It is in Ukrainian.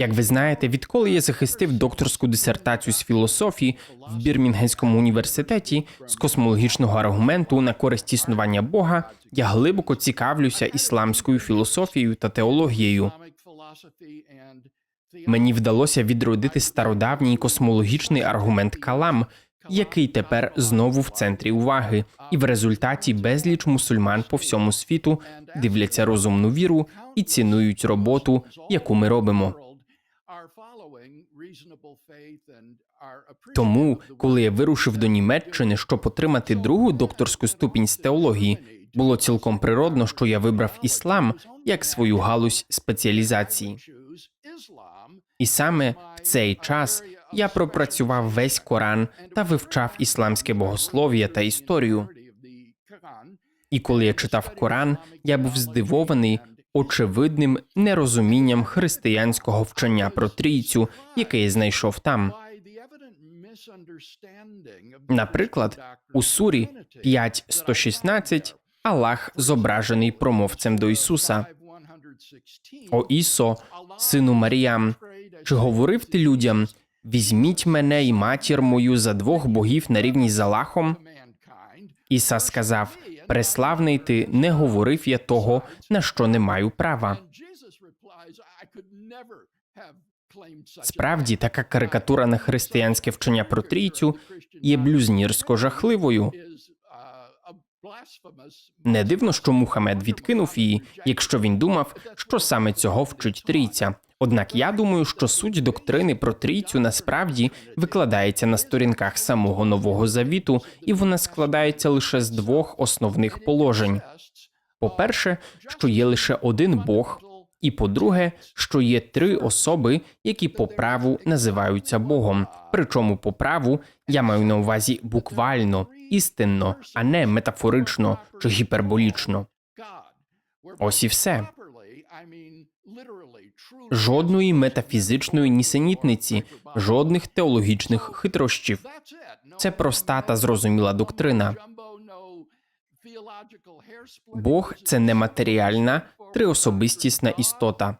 Як ви знаєте, відколи я захистив докторську дисертацію з філософії в Бірмінгенському університеті з космологічного аргументу на користь існування Бога, я глибоко цікавлюся ісламською філософією та теологією. Мені вдалося відродити стародавній космологічний аргумент калам, який тепер знову в центрі уваги, і в результаті безліч мусульман по всьому світу дивляться розумну віру і цінують роботу, яку ми робимо. Тому, коли я вирушив до Німеччини, щоб отримати другу докторську ступінь з теології, було цілком природно, що я вибрав іслам як свою галузь спеціалізації. І саме в цей час я пропрацював весь Коран та вивчав ісламське богослов'я та історію. І коли я читав Коран, я був здивований очевидним нерозумінням християнського вчення про трійцю, яке знайшов там. Наприклад, у сурі 5.116 Аллах зображений промовцем до Ісуса. О Ісо, сину Маріям, чи говорив ти людям: візьміть мене і матір мою за двох богів на рівні з Аллахом? Іса сказав: Преславний ти, не говорив я того, на що не маю права. Справді, така карикатура на християнське вчення про трійцю є блюзнірсько жахливою. Не дивно, що Мухамед відкинув її, якщо він думав, що саме цього вчить трійця. Однак я думаю, що суть доктрини про трійцю насправді викладається на сторінках самого нового завіту, і вона складається лише з двох основних положень: по-перше, що є лише один Бог, і по-друге, що є три особи, які по праву називаються Богом. Причому по праву я маю на увазі буквально, істинно, а не метафорично чи гіперболічно. Ось і все. Жодної метафізичної нісенітниці, жодних теологічних хитрощів. Це проста та зрозуміла доктрина. Бог це нематеріальна, триособистісна істота.